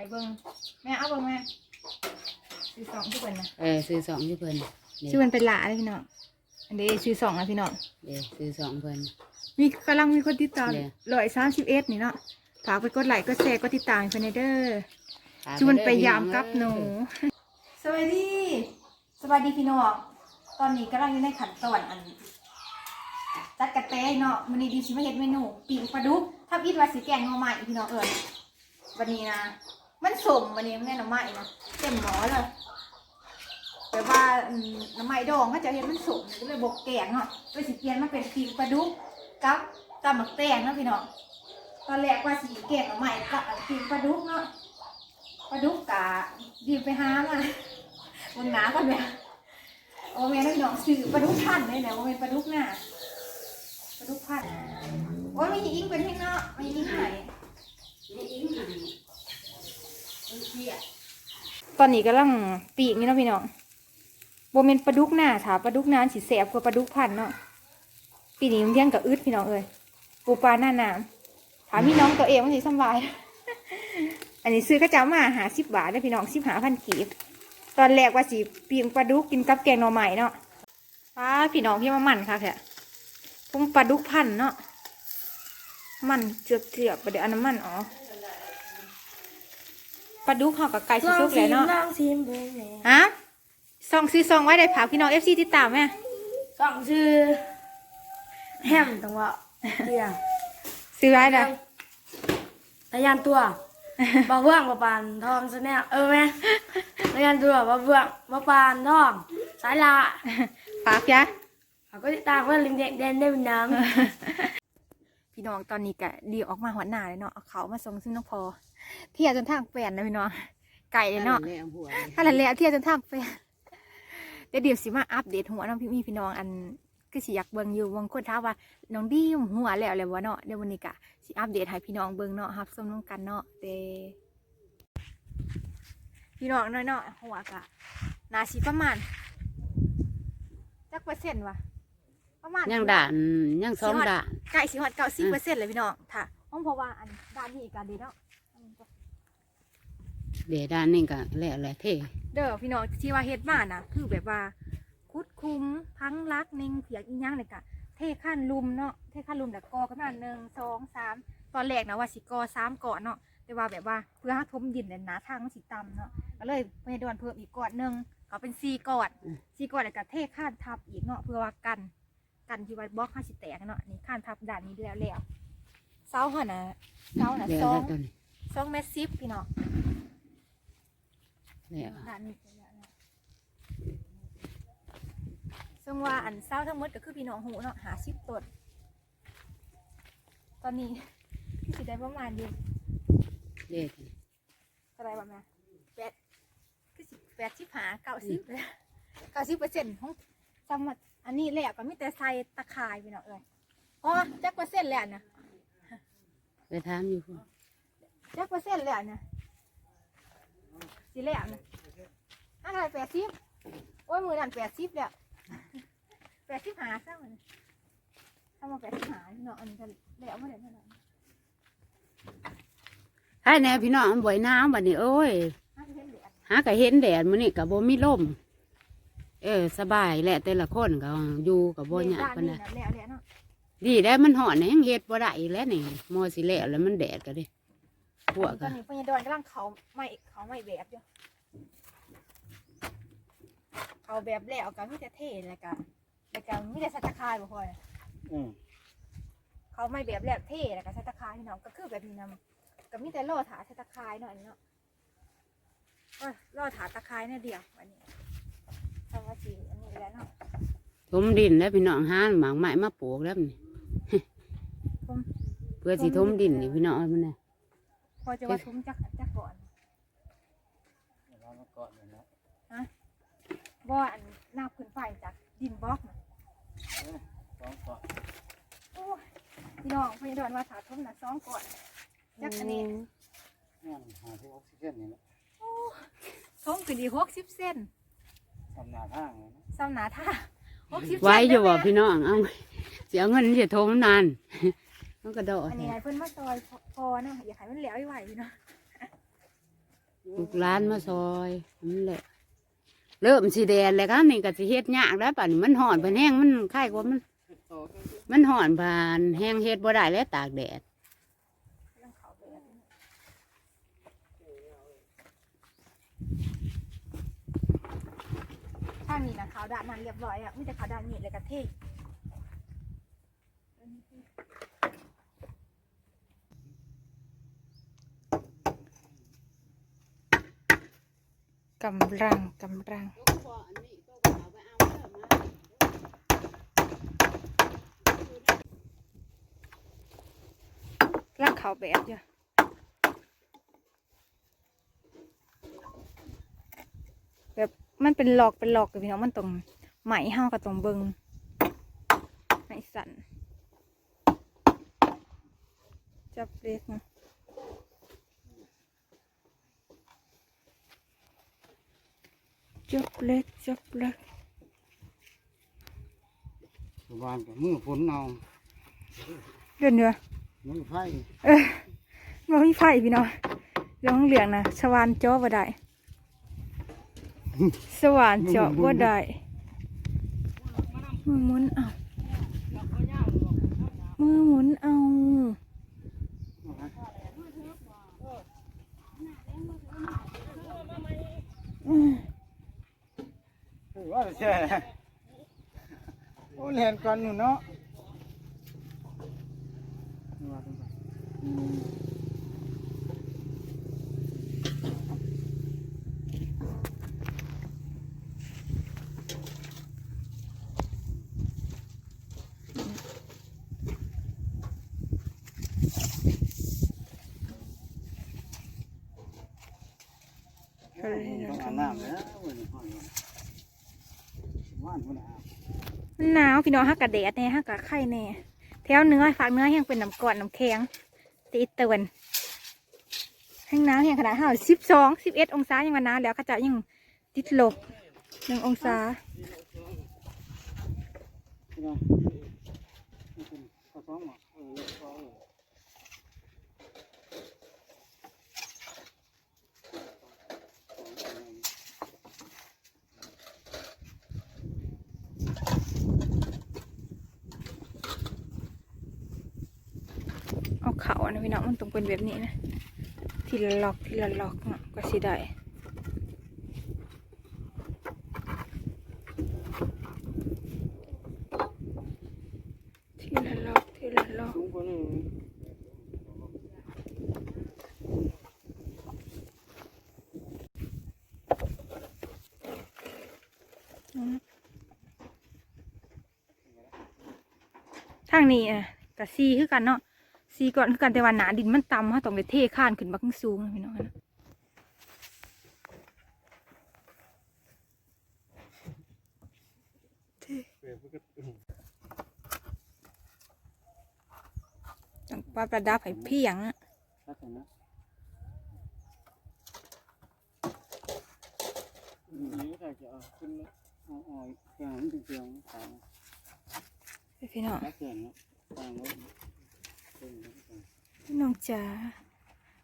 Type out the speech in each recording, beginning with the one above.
ให้เบิ่งแม่เอาเบิ่งแม่ซื้อสองทุกคนนะเออซื้อสองที่เพิ่นเด้ชื่อมันเป็นหลาเลยพี่น้องอันนี้ซื้อสองนะพี่น้องเด้ซื้อสองเพิ่น มีกำลังมีคนติดตามเนี่ย ร้อยสามสิบเอ็ดนี่เนาะฝากไปกดไลค์กดแชร์กดติดตามเพื่อนเด้อฝากชวนเด้อไปยามพี่องกับหนูสวัสดีสวัสดีพี่น้องตอนนี้กำลังอยู่ในขั้นตอนอันจัดกระแตเนาะมันนี้ดิชิมาเฮ็ดเมนูปิ้งปลาดุกถ้าอีทว่าสิแกงหน่อไม้พี่น้องเอิญวันนี้นะ มันสมวันนี้แม่น่อไม้นะเต็มหม้อเลยแต่ว่าอืมหน่อไม้ดองเขาจะเห็นมันสมก็เลยบกแกงเนาะเลยสิเปลี่ยนมาเป็นปิ้งปลาดุกกับตำหมักแตงเนาะพี่น้องตอนแรกว่าสิแกงน่อไม้กับปิ้งปลาดุกเนาะปลาดุกกะดีไปหามาบนหนาก่อนแม่โอ้แม่น้องน้องซื้อปลาดุกพันเลยนะว่าเป็นปลาดุกหน้าปลาดุกพันโอ้ยมีอิงเป็นที่เนาะมีอิงไหนนี่อิงหายอิงเสี ตอนนี้กำลังปีกนี่เนาะพี่น้องโบเมนปลาดุกหน้าถาปลาดุกน้าสีแสบกว่าปลาดุกพันเนาะปีนี้มันเที่ยงกับอึดพี่น้องเอ้ยปูปลาหน้าน้ำถามพี่น้องตัวเองมันสิสบาย อันนี้ซื้อก็จะเอามาหาสิบบาทได้พี่น้องสิบหาพันกีบตอนแรกว่าสิปีงปลาดุกกินกับแกงหน่อไม้เนาะป้าพี่น้องพี่มามันค่ะแค่พุ่งปลาดุกพันเนาะมันเจือบเจือบประเดี๋ยวอันน้ำมันอ๋อ ลาดุกห่อกับไก่สุกๆเลยเนาะลองชิมเบิ่งแหน่ฮะซองซื้อซองไว้ได้ผากพี่น้องเอฟซีติดตามไหมสองชื่อแฮมตังว่าเดียวซื้อไว้ได้รายงานตัวบ่เบื้องบ่ปานทองซะแน่เออแม่รายงานตัวบ่เบื้องบ่ปานทองสายละฝากจ้ะเขาก็ติดตามเพื่อนลิงเด็กแดนได้เป็นน้พี่น้องตอนนี้กะเดียวออกมาหัวหน้าเลยเนาะเอาเขามาส่งซึ่งน้องพอ เที่ยวจนทางแปลนนะพี่น้องไก่เลยเนาะแม่หัวเลยถ้าละแล้วเที่ยวจนทางแปลนเดี๋ยวเดี๋ยวสิมาอัปเดตหัวน้องพี่มีพี่น้องอันก็สิอยากเบิ่งอยู่บางคนถามว่าน้องดีมหัวแล้วเลยวะเนาะเดี๋ยววันนี้กะสิอัปเดตให้พี่น้องเบิ่งเนาะครับส้มน้องกันเนาะเดพี่น้องน้อยเนาะหัวกะนาสิประมาณจักเปอร์เซ็นต์วะประมาณยังด่านยังสองด่านไก่สิฮอดเก้าสิบเปอร์เซ็นต์เลยพี่น้องค่ะห้องเพราะว่าอันด้านนี้กันดีเนาะ เดี๋ยวด่านนี่ก็แล้วแหละเท่เด้อพี่น้องที่ว่าเฮ็ดมาน่ะ คือแบบว่าคุดคุมพังรักเน่งเผียกอีหยังเลยกะเทขั้นลุมเนาะเทขั้นลุมแต่กอกันมาหนึ่งสองสามตอนแรกนะว่าสิกอสามก่อนเนาะแต่ว่าแบบว่าเพื่อให้ทมดินเนี่ยหนาทางมันสิต่ำเนาะก็เลยพยดวนเพิ่มอีกก่อนหนึ่งก็เป็นสี่ก่อนสี่ก่อนแล้วก็เทขั้นทับอีกเนาะเพื่อว่ากันกันที่ว่าบล็อกห้าสิแตกเนาะนี่ขั้นทับด่านนี้แล้วแล้วเสาหันนะเสาน่ะแล้วสอแล้งวตัวนี้สองเมตรสิบพี่น้อง แล้วด่านนี้เป็นแล้วนะซึ่งว่าอันเศร้าทั้งหมดก็คือพี่น้องหูเนาะหาสิบต้นตอนนี้พี่สิได้ประมาณอยู่เด็ดนี่เท่าไหรประมาณแปดคือสิแปดสิบหาเก้าสิบเลยเก้าสิบเปอร์เซ็นต์ของสมดอันนี้แหละก็มีแต่ใส่ตะข่ายพี่น้องเอ้ยอ๋อจักเปอร์เซ็นต์แล้วนะไปถามอยู่พุ่นจักเปอร์เซ็นต์แล้วนะ สิแล้วนะอะไรแปดสิบโอ้ยมือนั่นแปดสิบแล้วแปดสิบหาซะมันทำมาแปดสิบหาเนาะอันนี้ก็แล้วมาเดี๋ยวเท่าไหร่ถ้าแน่พี่น้องบ่อยน้ำบัดนี้โอ้ยห้าสิบเอ็ดเหรียญหาก็เห็นแดดมื้อนี้ก็บ่มีลมเออ สบายแหละแต่ละคนก็อยู่ก็บ่ยากปานใดด้านนี้น่ะแล้วแล้วเนาะดีได้มันหอนแห้งเฮ็ดบ่ได้อีกแล้วนี่มอสิแล้วแล้วมันแดดก็ดิ พวกตก็อนนี้พญาดอนกำลังเขาไม่เขาไม่แบบอยู่เขาแบบแล้วก็มีแต่เท่แล้วก็แล้วก็มีแต่สัตว์คายบ่พอยอืมเขาไม่แบบแล้วเท่แล้วก็สัตว์คายพี่น้องก็คือแบบนี้นำก็มีแต่ล่อถาสัตว์คายเนาะอันนี้เนาะเอ้ยล่อถาตะคายเนี่ยเดียววันนี้ทำว่าสีอันนี้แล้วเนาะถมดินแล้วพี่น้องหาหมากไม้มาปลูกแล้วนี่ผมเพื่อสิถมดินนี่พี่น้องมันน่ะ พอจะว่าทุ่มจักจักก่อนเดี๋ยวเรามาก่อนเลยนะบ่อันหน้าขึ้นไฟจากดินบล็อกน่ะสองก่อนโอ้ยพี่น้องพญาดอนว่าถาทุ่มน่ะสองก่อนจักอันนี้นี่นหาที่ออกซิเจนนี่แหละทุ่มขึ้นดีหกสิบเซนทำหนาทางเลยนะซ้ำหนาท่าหกสิบเซนไว้อยู่บ่เด้แม่พี่น้องเอาเสียเงินสิถมนาน มันก็ดอกอันนี้ให้เพิ่นมาซอยพอพอเนาะอย่าให้มันเหลวไหวพี่เนาะลูกหลานมาซอยนั่นแหละ เริ่มสีแดงแล้วครับนี่ก็สิเฮ็ดยากแล้วป่านนี้มันห่อนเป็นแห้งมันคล้ายกว่ามัน มันห่อนบานแห้งเฮ็ดบ่ได้แล้วตากแดดข้างนี้นะขาวด้านนั้นเรียบร้อยอะไม่แต่ขาวด้านนี้เลยกระเทย กำลังกำลังร่างเขาแบบอยู่แบบมันเป็นหลอกเป็นหลอกกับพี่น้องมันตรงไหมเฮากับตรงเบิงไหมสันจับเล็กนะ จับเล็กจับเล็กชาวบ้านกับมือฝนเอาเดือนเดือมือไฟเออมันมีไฟพี่น้องเรื่องเหลืองนะสว่านเจาะบ่ได้สว่านเจาะบ่ได้มือหมุนเอามือหมุนเอาอืม ถือว่าจะแช่โอ้เรียนกันอยู่เนาะว่าจังซั่น ก็เลย ต้องอาบน้ำแล้ววันนี้ห้อยว่านคนอาบ มัน หนาวพี่น้องฮักกะแดดแน่ฮักกะไข่แน่แถวเนื้อฝากเนื้อแห้งเป็นน้ำก่อนน้ำแข็งตีเตือนแห้งหนาวแห้งขนาดห้าสิบสองสิบเอ็ดองศายังวันหนาวแล้วก็จะยังติดลบหนึ่งองศาพี่น้อง เขาอนะพี่น้องมันต้องเป็นแบบนี้นะทีละล็อกทีละล็อกเนาะก็สิได้ทีละล็อกทีละล็อกสูงกว่านี้ทางนี้อะกับซีคือกันเนาะ ซีก่อนคือกันแต่ว่าหนาดินมันต่ำฮะต้องไปเทข้านขึ้นบักสูงนะพี่น้องนะจังปลาประดับให้เพียงอะชัดเจนนะนี่ก็จะเอาขึ้นเอาอ่อยเครื่องมันเตียงๆขายพี่น้อง ชัดเจนนะตั้งไว้เป็น พี่น้อง จ๋า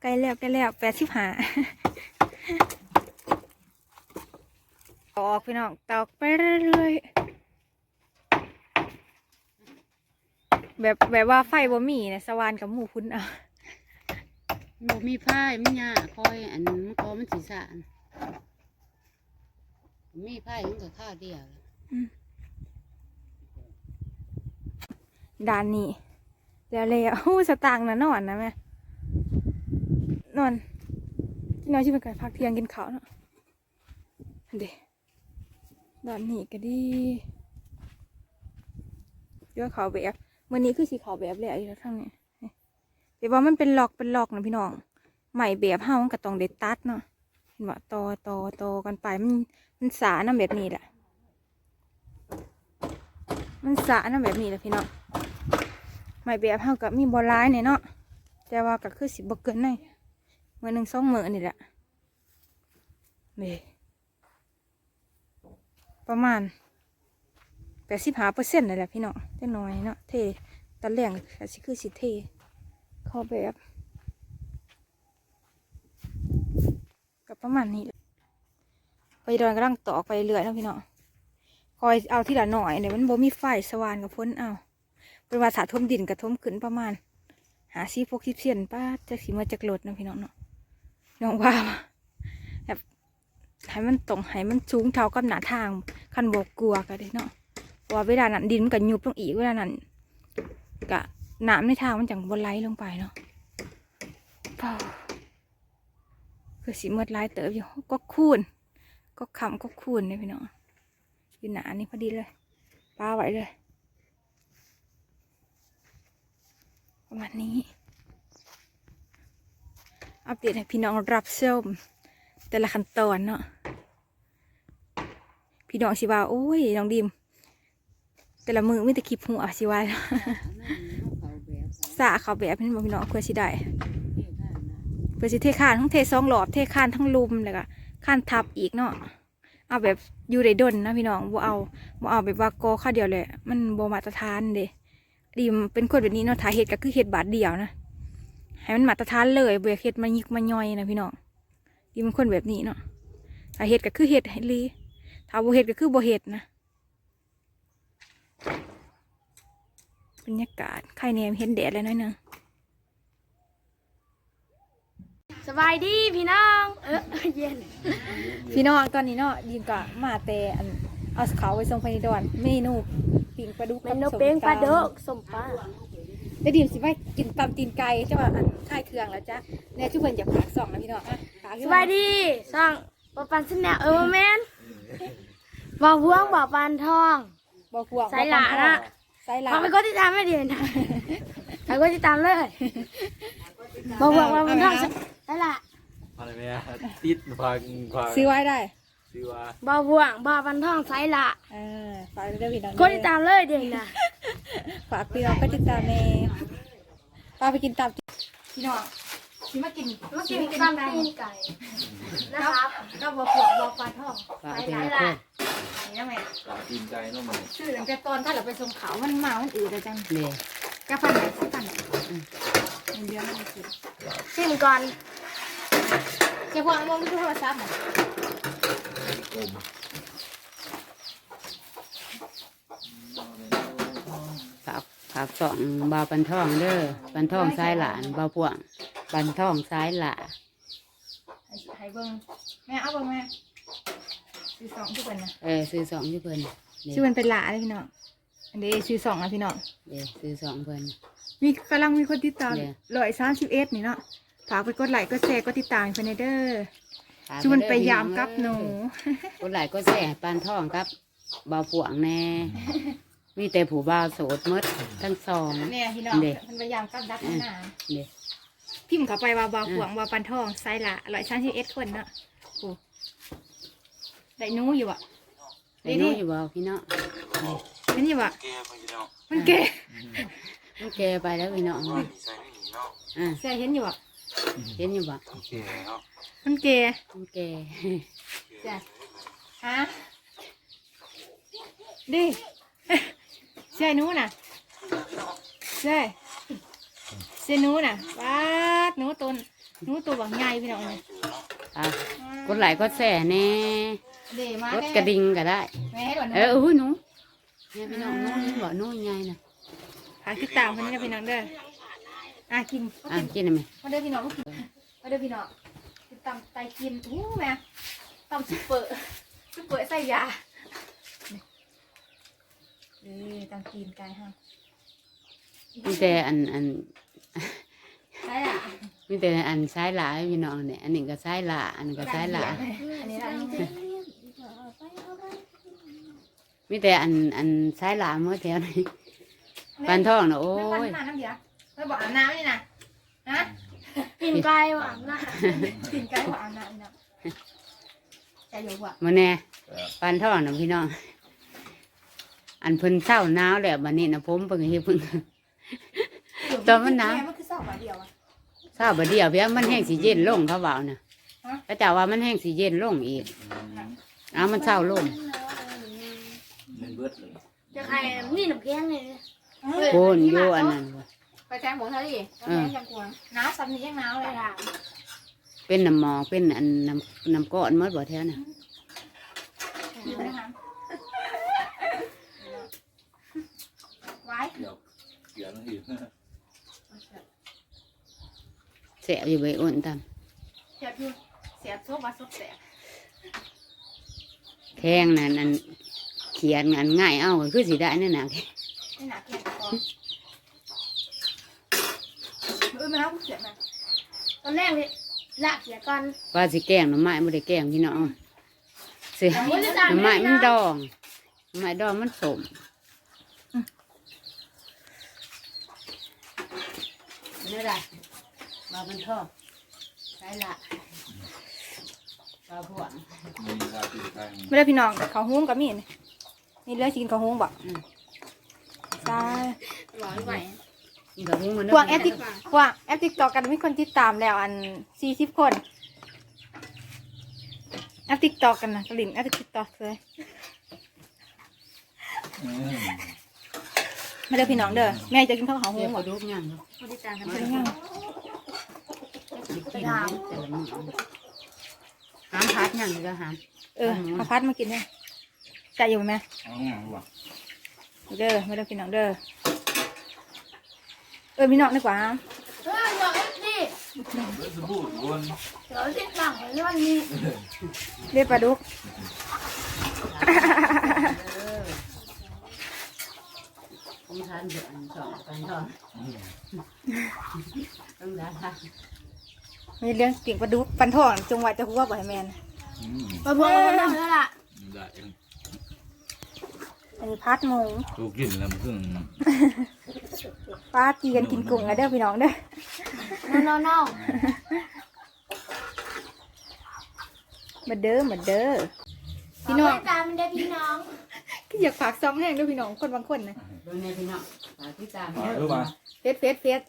ใกล้แล้วใกล้แล้วแปดสิบห้าออกพี่น้องตอกไปเรื่อยๆแบบแบบว่าไฟบ่มีนะสว่านกับหมูพุ่นเอาบ่มีพายมันยากคอยอันมันก็มันสิสานมีพายมันก็ข้าวเดียวด้านนี้แล้วเลยอะหูสตางค์นะนอนนะแม่ นอนที่น้อยที่เป็นการพักเที่ยงกินข้าวเนาะอันเดด้านนี้ก็ดีเยอะเขาแบบมื่อนี้คือสีขาวแบบแหละอีกแล้วทั้งนี้แต่ว่ามันเป็นหลอกเป็นหลอกนะพี่น้องใหม่แบบเฮามันก็ต้องเด็ดตัดเนาะเห็นว่าต่อต่อตอกันไปมันมันสาน้ำแบบนี้แหละมันสาน้ำแบบนี้แหละพี่น้องไม่แบบเฮากับมีบอลายเนี่ยเนาะแต่ว่าก็คือสิบเกินหน่อย มือหนึ่งสองมือนี่แหละนี่ประมาณแปดสิบห้าเปอร์เซ็นต์นี่แหละพี่น้องจะน้อยเนาะเทตะแหลงก็สิคือสิเทเข้าแบบกประมาณนี้ไปดอนกำลังตอกไปเรื่อยๆนะพี่น้องคอยเอาที่ละหน่อยเดี๋ยวมันบ่มีไฟสว่านกับพ้นเอาเป็นว่าสาทมดินกับทมขึ้นประมาณ หาซีพวกคิปเซียนป้าจะสีมาจากรถนะพี่น้องเนาะ น้องว่าแบบให้มันตรงให้มันสูงเท่ากับหน้าทางคันบกกลัวกันเลยเนาะเพราะว่าเวลานั้นดินมันก็ยุบลงอีกเวลานั้นกะน้ำในทางมันจังบนไหลลงไปเนาะคือสีเมืดไหลายเติบอยู่ก็คูนก็คำก็คูนเลยพี่น้องอยู่หนานี่พอดีเลยป้าไว้เลย ประมาณนี้ อัปเดตให้พี่น้องรับชมแต่ละขั้นตอนเนาะพี่น้องสิว่าโอ้ยน้องดิม แต่ละมือไม่แต่คลิปหัวสิว่าเนาะเขาแบบนี้บอกพี่น้องเพื่อสิได้เพื่อสิเทคานทั้งเทสองหลอบเทคานทั้งลุมเลยก็คานทับอีกเนาะเอาแบบอยู่ในดนนะพี่น้องบ่เอาบ่เอาแบบว่าโกข้าเดียวเลย มันบ่มาตรฐานเด้ดีมเป็นคนแบบนี้เนาะถ่ายเห็ดก็คือเห็ดบาทเดียวนะ ให้มันมาตรฐานเลยเบื่อเห็ดมายิกมาย่อยนะพี่น้องดีมเป็นคนแบบนี้เนาะถ่ายเห็ดก็คือเห็ดให้ลีถ้าบ่เห็ดก็คือบ่เห็ดนะบรรยากาศใครเนี่ยเห็นแดดแล้วน้อยหนึงสบายดีพี่น้อง เออเย็น พี่น้องตอนนี้เนาะดีมก็มาแต่อันเอาเขาไปส่งไปในดอนเมนูปิ่งปลาดุกเมกับนูส้มเป้งปลาตำเด้อสมปลา แล้วดีมสิไปกินตำตีนไก่ใช่ป่ะอันค่ายเครื่องแล้วจ้ะเนี่ยทุกคนอยากฝากสองนะพี่น้องอะฝากสขึ้นบายดีสั่งปอปันสแนเออแมนบอกพวงบอกปันทองบอกพวงสายหลานะสายหลาเขาไปกดติดตามไม่ดีนะเขาก็ติดตามเลยบอกพวงบอกปันทองสายหละอะไรไหมอะติดฟังฟังซื้อไว้ได้ซื้อว่าบอกพวงบอกปันทองสายหละเออฝากเรื่องพี่น้องกดติดตามเลยเดี๋ยวนะ ฝากพี่น้องก็ติดตามในป้าไปกินตามพี่น้องที่มากินมากินตามตีนไก่นะครับก็บอกพวงบอกปลาทองฝากเป็นคนนี่นะแม่หลังตีนใจเน้องมันชื่อตั้งแต่ตอนถ้าเราไปส่งเขาวมันมามันอืดเลยจังเด้กาฟันไหนสักฟันเดี๋ยวมันกินชิมก่อนเจ้าพวงมองดูโทรศัพท์หน่อยอม ฝากฝากสองบาวปันทองเด้อปันทองซ้ายหลานบาวพ่วงปันทองซ้ายหลาให้ให้เบิ้งแม่เอาเบิ้งแม่ซื้อสองทุกคนนะเออซื้อสองที่เพิ่นเด้ชื่อมันเป็นหลาเลยพี่น้องอันนี้ซื้อสองนะพี่น้องเด้ซื้อสองเพิ่น มีกำลังมีคนติดตามเนี่ย ร้อยสามสิบเอ็ดนี่เนาะฝากไปกดไลค์กดแชร์กดติดตามให้เพื่อนเด้อฝากชวนเด้อไปยามกับหนู คนหลายก็แส่ปันทองครับบาวพ่วงแน่ มีแต่ผู้บ่าวโสดหมดทั้งสอง เนี่ยพี่น้องเด้ มันพยายามกับดักหน้าเด้พิมพ์เข้าไปว่าบาวหวงบาวปันทองไซละร้อยสามสิบเอ็ดคนเนาะโอ้ได้หนูอยู่อะได้รู้อยู่บ่พี่เนาะมันอยู่อะมันเก๋มันแกไปแล้วพี่เนาะอ่าใช่เห็นอยู่อะเห็นอยู่บ่โอเคเนาะมันเก๋มันแกจ้ะฮะดิใช่หนูน่ะใช่ใช่หนูน่ะป้าดหนูตัวหนูตัวบางใหญ่พี่น้องเลยอะกดไลค์กดแส่แน่เดมากดกระดิ่งก็ได้ แม่ให้ก่อนเอนะออุ้ยหนูเนี่ยพี่น้องหน้อยบ่หน้อยใหญ่น่ะหาติดตามคนนี้นะพี่น้องเด้ออะกินอะกินได้ไหมมาเด้อพี่น้องมากินมาเด้อพี่น้องกินตำไตกินอู้แม่ตำซุปเปอร์ซุปเปอร์ใส่ยา เด้อตำกินไก่ฮะมีแต่อันอันใช่อะมีแต่อันซ้ายหลาพี่น้องเนี่ยอันนี้ก็ซ้ายหลาอันนี้ก็ซ้ายหลาอันนี้ร้านนี้มีแต่อันอันซ้ายหลาเมื่อแถวนี้ปันทองน่ะโอ้แม่ปันยมาน้ำเดียวไม่บอกอาบน้ำนี่นะนะกินไก่หวานนะกินไก่บอกอาบน้ำนี่นะใจเย็นกว่ามาแน่ปันทองน่ะพี่น้อง อันเพิ่นเศร้าหนาวแล้วบัดนี้นะผมเพิ่งเฮ็ดเพิ่ง ตอนมันหนาว แมันคือสอบแบบเดียวอะทราบบ่เดียวเพียงมันแห้งสีเย็นลงเขาเบาน่ะฮะ พระเจ้าว่ามันแห้งสีเย็นลงอีกอ้าวมันเศร้าลงมันเบิดเลยจะใครนี่หนุ่มแกงเลยโกนอยู่อันนั้นว่ะไปแทงหมูเท่าดิไปแทงจังกวงน้าซ้ำนี้ยังน้าไปเลยถามเป็นน้ำหมอกเป็นอันน้ำน้ำก้อนหมดบ่แท้น่ะดูนะคะ ว้เดี๋ยวเดี๋ยวนั่นอีกแสบอยู่ใบอ่อนตามเสียบอยู่เสียบโซบะซบแสบแทงนั่นอันเขียนอันง่ายเอาก็คือสิได้นั่นน่ะนี่หนาแข็งคอเออมาแล้วเสียบมาตอนแรกเลยละเสียก่อนว่าสิแกล้งหน่อไม้บ่ได้แกล้งพี่น้องเสือโอ้ยจะหตามน่อไม้แม่มันนะดองหน่อไม้ดองมันสม นี่แหละมาเป็นท่อใช่ละปลาพวงมีลาตีไทยไม่ได้พี่น้องเขาวหุ้งกับมีนี่นี่เลือดกินเขาวหุ้งบ่อืมใช่หวานไหวนี่กับพุงมันพวกแอปติ๊กพวกแอปติ๊กตอกกันมีคนติดตามแล้วอันสี่สิบคนแอปติ๊กตอกกันนะกลิ่นแอปติ๊กตอกเลย อืม ไม่ได้พี่น้องเด้อแม่จะกินข้าวเขาวเรีหุ้ยงกบ่กระดูกย่างเนาะคนที่ตามกันไม่ได้ยังสิกินแต่ละมื้อหามพัดย่างนี่ก็หามเออเอาพัดมากินเนี่ยใส่อยู่ไหมเอาไงวะเด้อไม่ได้พี่น้องเด้อเออพี่น้องดีกว่าเฮ้ยเดี๋ยวนี่เดี๋ยวสบู่วนเดี๋ยวที่ต่างไว้วันนี้เรียกปลาดุก ผมทานเดือนสองกันทอนต้องได้ค่ะมีเรื่องกิ่งปลาดุกฟันทองจงไว้จะหัวบ่ให้แมนอืมมาพวงมาแล้วแล้วล่ะได้เองอันนี้พัดหมูกูกินแล้วมันเพิ่งปลาตีกันกินกุ้งกันเด้อพี่น้องเด้อนอนนอนมาเด้อมาเด้อพี่น้องตามมันได้พี่น้องก็ อยากฝากซ้อมแห้งด้วยพี่น้องคนบางคนนะโดยในพี่น้องฝากที่ตามมาดูมาเฟสเฟสเฟส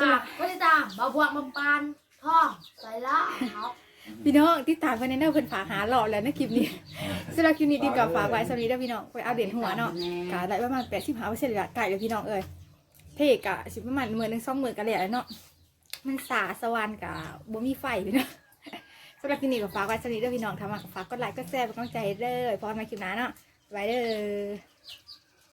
ค่ะก็จะตามมาพวงมาปานท่องใส่ละครับพี่น้องที่ตามเพิ่นในเด้อเพิ่นฝากหาหล่อแล้วในะคลิปนี้สำหรับคลิปนี้ดินกับฝากไว้สำหรับนี้เด้อพี่น้องไปเอาเด่นหัวเนาะกาได้ประมาณแปดสิบห้าเปอร์เซ็นต์เลยละไก่เลยพี่น้องเอ้ยเทกะสิประมาณหมื่นหนึ่งสองหมื่นกันเลยเนาะมันสาสวรรค์กับบ่มีไฟพี่น้องสำหรับคลิปนี้ก็ฝากไว้สำหรับนี้เด้อพี่น้องทำมาก็ฝากกดไลค์กดแชร์เป็นกำลังใจให้เด้อพอกันใหมาคลิปหน้าเนาะ ไว้เด้อ